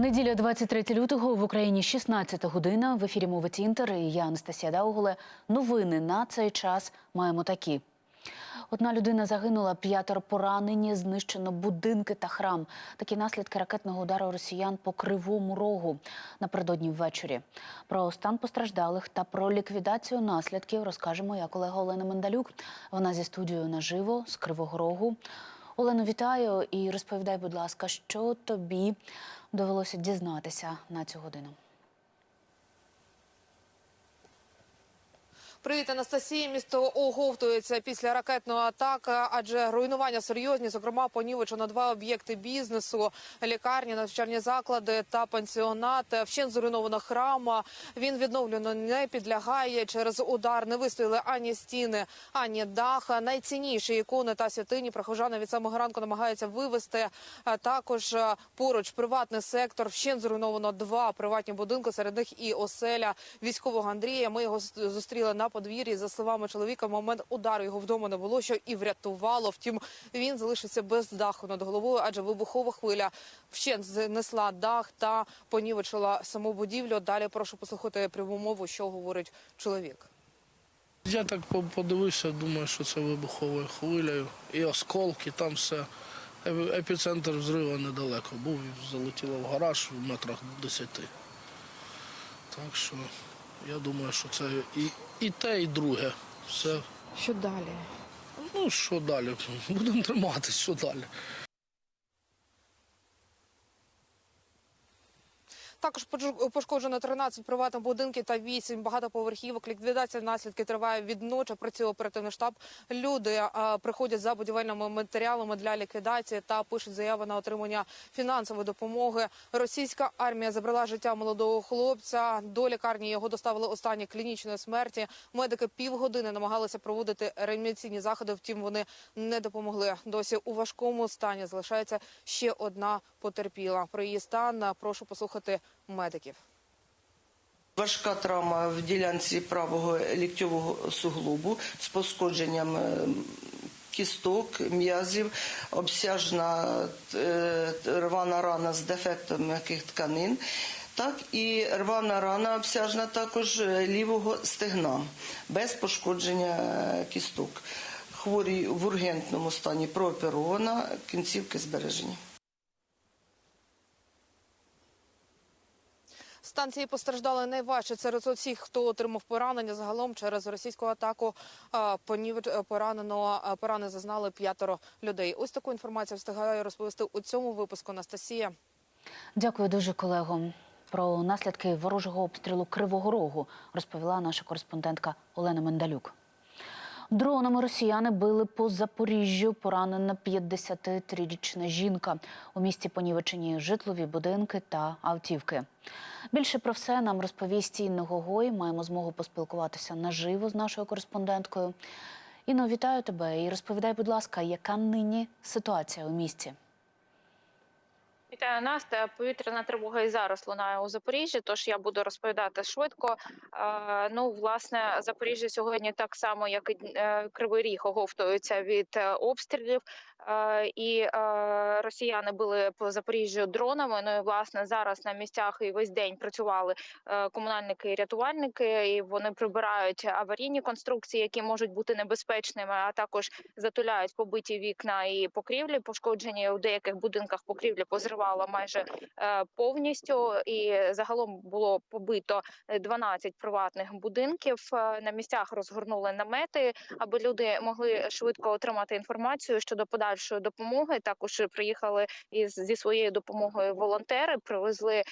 Неділя 23 лютого в Україні 16 година. В ефірі мовить Інтер. І я Анастасія Дауголе. Новини на цей час маємо такі. Одна людина загинула, п'ятеро поранені, знищено будинки та храм. Такі наслідки ракетного удару росіян по кривому рогу напередодні ввечері. Про стан постраждалих та про ліквідацію наслідків розкаже моя колега Олена Мендалюк. Вона зі студією наживо з Кривого Рогу. Олено, вітаю і розповідай, будь ласка, що тобі довелося дізнатися на цю годину. Привіт, Анастасія. Місто оговтується після ракетної атаки, адже руйнування серйозні, зокрема, понівечено два об'єкти бізнесу: лікарні, навчальні заклади та пансіонат. Вщент зруйновано храм. Він відновлено не підлягає. Через удар не вистояли ані стіни, ані дах. Найцінніші ікони та святині прихожани від самого ранку намагаються вивезти. Також поруч приватний сектор. Вщент зруйновано два приватні будинки. Серед них і оселя військового Андрія. Ми його зустріли на подвір'ї. За словами чоловіка, в момент удару його вдома не було, що і врятувало. Втім, він залишився без даху над головою, адже вибухова хвиля вщент знесла дах та понівечила саму будівлю. Далі прошу послухати пряму мову, що говорить чоловік. Я так подивився, думаю, що це вибуховою хвилею. І осколки, там все. Епіцентр взриву недалеко був залетіло в гараж в метрах 10. Так що я думаю, що це і, і те, і друге. Все. Що далі? Ну, що далі? Будемо триматись, що далі. Також пошкоджено 13 приватних будинків та 8 багатоповерхівок. Ліквідація наслідків триває від ночі. Працює оперативний штаб. Люди е, приходять за будівельними матеріалами для ліквідації та пишуть заяви на отримання фінансової допомоги. Російська армія забрала життя молодого хлопця. До лікарні його доставили останні клінічної смерті. Медики півгодини намагалися проводити реанімаційні заходи. Втім, вони не допомогли. Досі у важкому стані залишається ще одна потерпіла. Про її стан е, прошу послухати медиків. Важка травма в ділянці правого ліктьового суглобу з пошкодженням е, кісток, м'язів, обсяжна е, рвана рана з дефектом м'яких тканин. Так і рвана рана обсяжна також е, лівого стегна без пошкодження кісток. Хворій в ургентному стані прооперована, кінцівки збережені. Станції постраждали найважче серед усіх, хто отримав поранення. Загалом через російську атаку поранено порани зазнали п'ятеро людей. Ось таку інформацію встигаю розповісти у цьому випуску. Анастасія. Дякую дуже, колего. Про наслідки ворожого обстрілу Кривого Рогу розповіла наша кореспондентка Олена Мендалюк. Дронами росіяни били по Запоріжжю. Поранена 53-річна жінка. У місті понівечені житлові будинки та автівки. Більше про все нам розповість Інна Гогой. Маємо змогу поспілкуватися наживо з нашою кореспонденткою. Інно, вітаю тебе і розповідай, будь ласка, яка нині ситуація у місті? Вітаю Настя. Повітряна тривога і зараз лунає у Запоріжжі. Тож я буду розповідати швидко. Ну, власне, Запоріжжя сьогодні так само, як і е, Кривий Ріг, оговтується від е, обстрілів. Е, і е, росіяни били по Запоріжжю дронами. Ну і власне зараз на місцях і весь день працювали е, комунальники і рятувальники, і вони прибирають аварійні конструкції, які можуть бути небезпечними, а також затуляють побиті вікна і покрівлі. Пошкоджені у деяких будинках покрівлі позривала майже повністю. І загалом було побито 12 приватних будинків. На місцях розгорнули намети, аби люди могли швидко отримати інформацію щодо подальшої допомоги. Також приїхали із зі своєю допомогою волонтери, привезли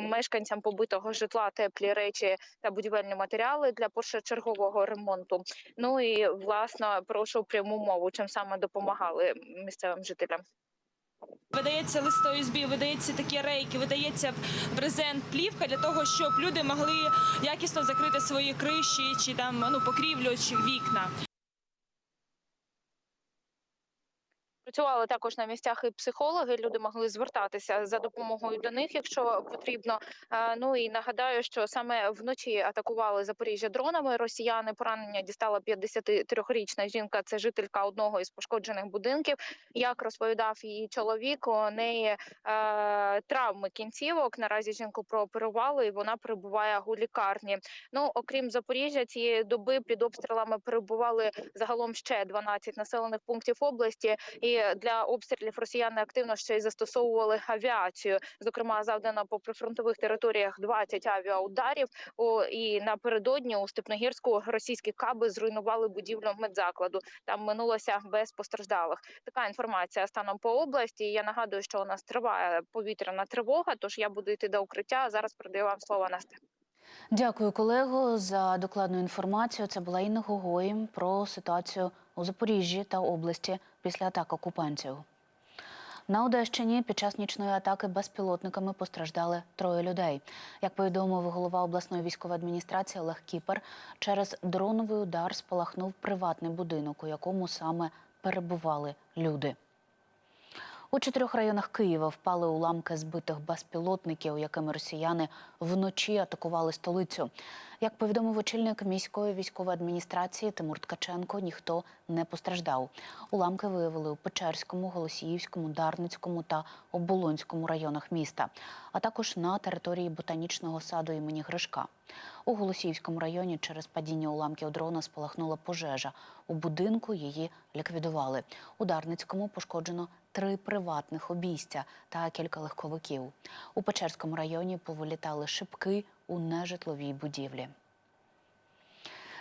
мешканцям побитого житла теплі речі та будівельні матеріали для першочергового ремонту. Ну і власне прошу пряму мову, чим саме допомагали місцевим жителям. Видається лист ОСБ, видається такі рейки, видається брезент, плівка для того, щоб люди могли якісно закрити свої криші чи там ну покрівлю чи вікна. Працювали також на місцях і психологи. Люди могли звертатися за допомогою до них, якщо потрібно. Е, Ну і нагадаю, що саме вночі атакували Запоріжжя дронами. Росіяни поранення дістала 53-річна жінка. Це жителька одного із пошкоджених будинків. Як розповідав її чоловік, у неї е, травми кінцівок. Наразі жінку прооперували, і вона перебуває у лікарні. Ну окрім Запоріжжя, цієї доби під обстрілами перебували загалом ще 12 населених пунктів області. І для обстрілів росіяни активно ще й застосовували авіацію. Зокрема, завдано по прифронтових територіях 20 авіаударів. І напередодні у Степногірську російські каби зруйнували будівлю медзакладу. Там минулося без постраждалих. Така інформація станом по області. Я нагадую, що у нас триває повітряна тривога. Тож я буду йти до укриття. Зараз передаю вам слово Настя. Дякую, колего, за докладну інформацію. Це була Інна Гогой про ситуацію у Запоріжжі та області після атак окупантів. На Одещині під час нічної атаки безпілотниками постраждали троє людей. Як повідомив голова обласної військової адміністрації Олег Кіпер, через дроновий удар спалахнув приватний будинок, у якому саме перебували люди. У чотирьох районах Києва впали уламки збитих безпілотників, якими росіяни вночі атакували столицю. Як повідомив очільник міської військової адміністрації Тимур Ткаченко, ніхто не постраждав. Уламки виявили у Печерському, Голосіївському, Дарницькому та Оболонському районах міста, а також на території ботанічного саду імені Гришка. У Голосіївському районі через падіння уламків дрона спалахнула пожежа. У будинку її ліквідували. У Дарницькому пошкоджено три приватних обійстя та кілька легковиків. У Печерському районі повилітали шибки у нежитловій будівлі.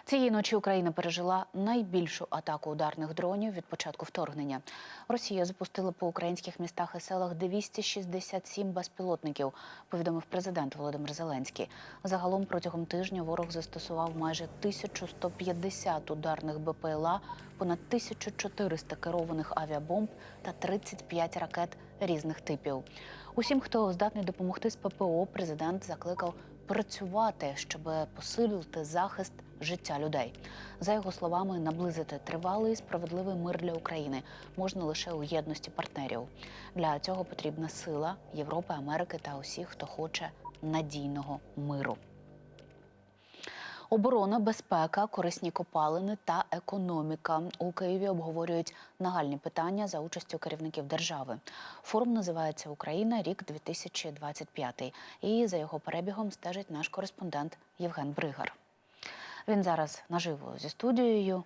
Цієї ночі Україна пережила найбільшу атаку ударних дронів від початку вторгнення. Росія запустила по українських містах і селах 267 безпілотників, повідомив президент Володимир Зеленський. Загалом протягом тижня ворог застосував майже 1150 ударних БПЛА, понад 1400 керованих авіабомб та 35 ракет різних типів. Усім, хто здатний допомогти з ППО, президент закликав працювати, щоб посилити захист життя людей. За його словами, наблизити тривалий справедливий мир для України можна лише у єдності партнерів. Для цього потрібна сила Європи, Америки та усіх, хто хоче надійного миру. Оборона, безпека, корисні копалини та економіка у Києві обговорюють нагальні питання за участю керівників держави. Форум називається Україна рік 2025 і за його перебігом стежить наш кореспондент Євген Бригар. Він зараз наживо зі студією.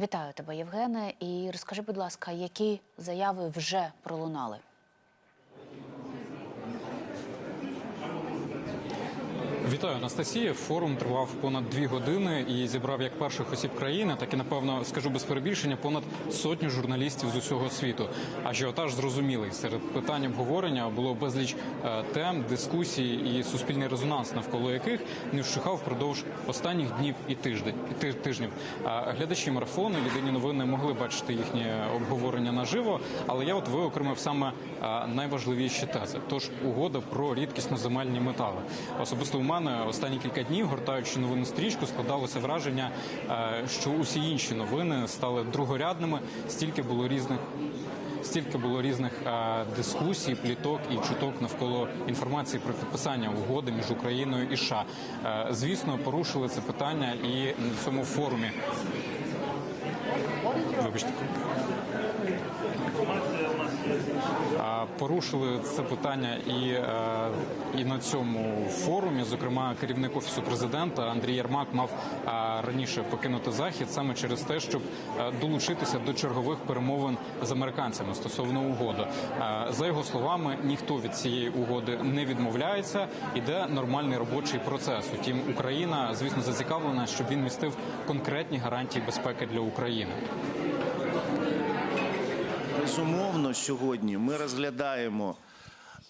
Вітаю тебе, Євгене, і розкажи, будь ласка, які заяви вже пролунали. Вітаю, Анастасія. Форум тривав понад дві години і зібрав як перших осіб країни, так і напевно скажу без перебільшення понад сотню журналістів з усього світу. Ажіотаж зрозумілий серед питань обговорення було безліч е, тем, дискусій і суспільний резонанс, навколо яких не вщухав впродовж останніх днів і тиждень і ти- тижнів. Глядачі марафону, єдині новини могли бачити їхнє обговорення наживо, але я от виокремив саме е, найважливіші тези. Тож угода про рідкісно земельні метали. Особисто у мене останні кілька днів, гортаючи новину стрічку, складалося враження, е, що усі інші новини стали другорядними. Стільки було різних. Стільки було різних е, дискусій, пліток і чуток навколо інформації про підписання угоди між Україною і США. Е, звісно, порушили це питання і на цьому форумі. Вибачте. Порушили це питання і, е, і на цьому форумі. Зокрема, керівник офісу президента Андрій Єрмак мав е, раніше покинути захід саме через те, щоб е, долучитися до чергових перемовин з американцями стосовно угоди. За його словами, ніхто від цієї угоди не відмовляється. Іде нормальний робочий процес. Утім, Україна, звісно, зацікавлена, щоб він містив конкретні гарантії безпеки для України. Безумовно, сьогодні ми розглядаємо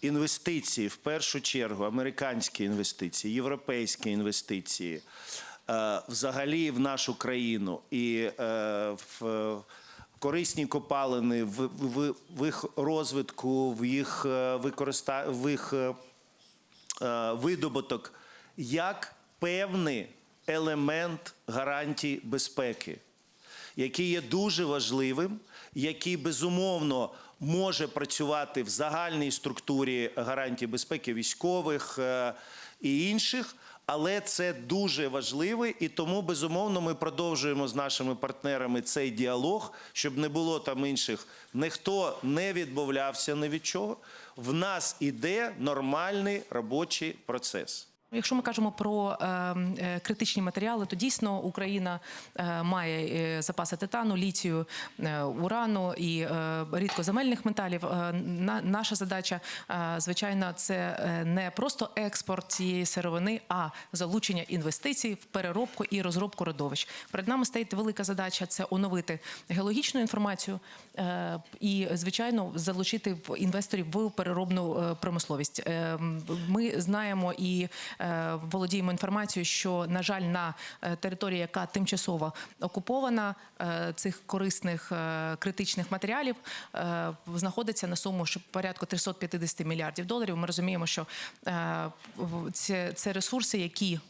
інвестиції в першу чергу, американські інвестиції, європейські інвестиції, е, взагалі в нашу країну і е, в корисні копалини, в, їх розвитку, в їх е, використа... в їх видобуток як певний елемент гарантій безпеки. Який є дуже важливим, який безумовно може працювати в загальній структурі гарантій безпеки військових е, і інших. Але це дуже важливо, і тому безумовно ми продовжуємо з нашими партнерами цей діалог, щоб не було там інших. Ніхто не відмовлявся ні від чого. В нас іде нормальний робочий процес. Якщо ми кажемо про е, е, критичні матеріали, то дійсно Україна е, має е, запаси титану, літію, урану і рідкоземельних металів. На, наша задача, звичайно, це не просто експорт цієї сировини, а залучення інвестицій в переробку і розробку родовищ. Перед нами стоїть велика задача це оновити геологічну інформацію і, звичайно, залучити інвесторів в переробну промисловість. Е, Ми знаємо і володіємо інформацією, що на жаль, на е, території, яка тимчасово окупована, е, цих корисних е, критичних матеріалів е, знаходиться на суму порядку 350 мільярдів доларів. Ми розуміємо, що е, це, ресурси, які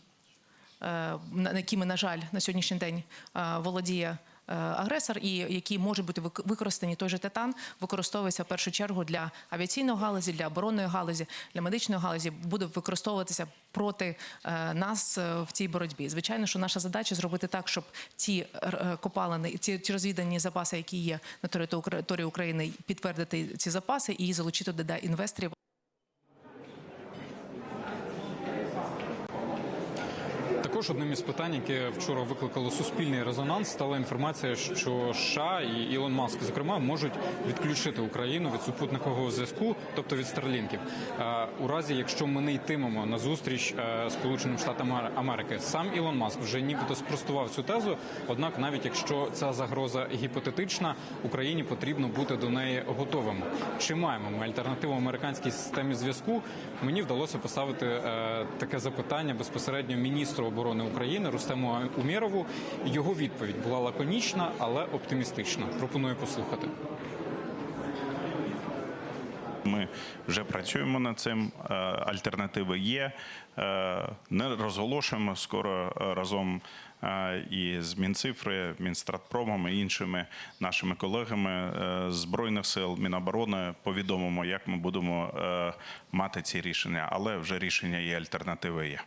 е, на якими, на жаль, на сьогоднішній день е, володіє е, агресор, і які можуть бути використані той же титан, використовується в першу чергу для авіаційної галузі, для оборонної галузі, для медичної галузі, буде використовуватися проти е, нас е, в цій боротьбі. Звичайно, що наша задача зробити так, щоб ці е, копалини, ці, ці розвідані запаси, які є на території України, підтвердити ці запаси і залучити туди інвесторів. Також одним із питань, яке вчора викликало суспільний резонанс, стала інформація, що США і Ілон Маск, зокрема, можуть відключити Україну від супутникового зв'язку, тобто від старлінків, у разі, якщо ми не йтимемо на зустріч е, Сполученим Штатам Америки. Сам Ілон Маск вже нібито спростував цю тезу. Однак, навіть якщо ця загроза гіпотетична, Україні потрібно бути до неї готовим. Чи маємо ми альтернативу американській системі зв'язку? Мені вдалося поставити е, таке запитання безпосередньо міністру оборони України Рустему Умєрову. Його відповідь була лаконічна, але оптимістична. Пропоную послухати. Ми вже працюємо над цим. е, Альтернативи є. Е, Не розголошуємо скоро е, разом і з Мінцифри, Мінстратпромом і іншими нашими колегами збройних сил Міноборони повідомимо, як ми будемо мати ці рішення, але вже рішення і альтернативи є.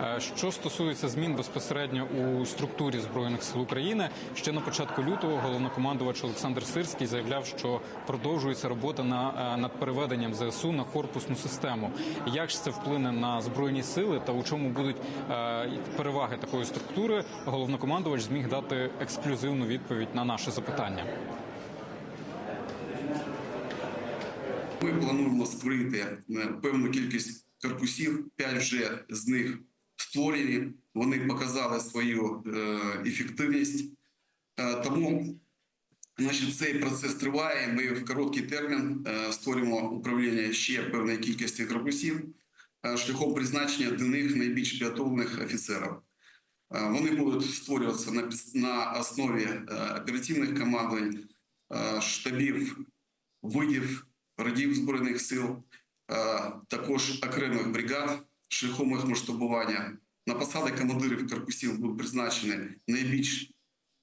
Е, Що стосується змін безпосередньо у структурі збройних сил України, ще на початку лютого головнокомандувач Олександр Сирський заявляв, що продовжується робота на е, над переведенням ЗСУ на корпусну систему. Як ж це вплине на збройні сили та у чому будуть е, переваги такої структури? Головнокомандувач зміг дати ексклюзивну відповідь на наше запитання. Ми плануємо створити е, певну кількість корпусів. П'ять вже з них створені. Вони показали свою е, ефективність. Е, Тому значить, цей процес триває. Ми в короткий термін створюємо управління ще певної кількості корпусів шляхом призначення до них найбільш підготовлених офіцерів. Вони будуть створюватися на, на основі операційних командувань, штабів, видів родів збройних сил, е, також окремих бригад шляхом їх масштабування. На посади командирів корпусів будуть призначені найбільш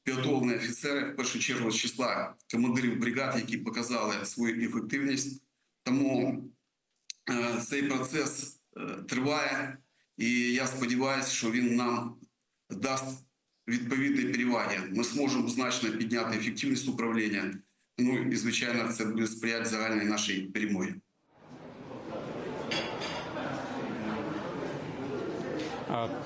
підготовлені офіцери, в першу чергу з числа командирів бригад, які показали свою ефективність. Тому е, цей процес е, триває, і я сподіваюся, що він нам дасть відповідні переваги. Ми зможемо значно підняти ефективність управління. Ну і звичайно, це буде сприяти загальній нашій перемогі.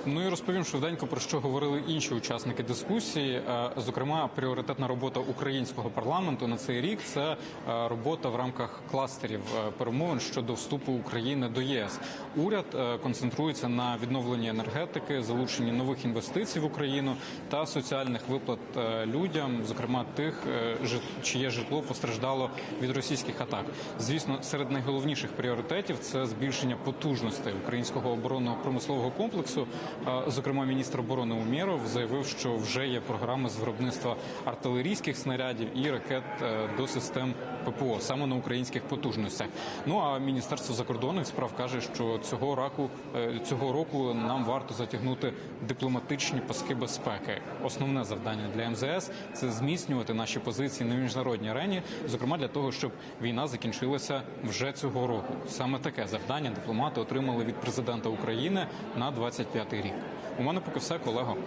Ну і розповім швиденько про що говорили інші учасники дискусії. Зокрема, пріоритетна робота українського парламенту на цей рік це робота в рамках кластерів перемовин щодо вступу України до єС. Уряд концентрується на відновленні енергетики, залученні нових інвестицій в Україну та соціальних виплат людям, зокрема тих, е, чиє житло постраждало від російських атак. Звісно, серед найголовніших пріоритетів це збільшення потужностей українського оборонного промислового комплексу Е, Зокрема, міністр оборони Умєров заявив, що вже є програми з виробництва артилерійських снарядів і ракет е, до систем ППО саме на українських потужностях. Ну а міністерство закордонних справ каже, що цього року е, цього року нам варто затягнути дипломатичні паски безпеки. Основне завдання для МЗС це зміцнювати наші позиції на міжнародній арені, зокрема для того, щоб війна закінчилася вже цього року. Саме таке завдання дипломати отримали від президента України на 25-й рік. У мене поки все, колего.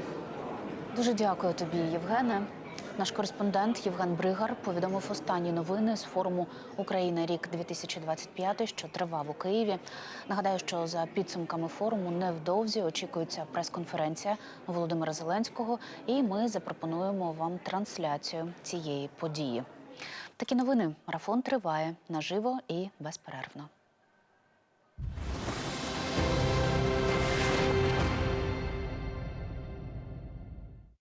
Дуже дякую тобі, Євгене. Наш кореспондент Євген Бригар повідомив останні новини з форуму Україна рік 2025, що тривав у Києві. Нагадаю, що за підсумками форуму невдовзі очікується прес-конференція Володимира Зеленського, і ми запропонуємо вам трансляцію цієї події. Такі новини марафон триває наживо і безперервно.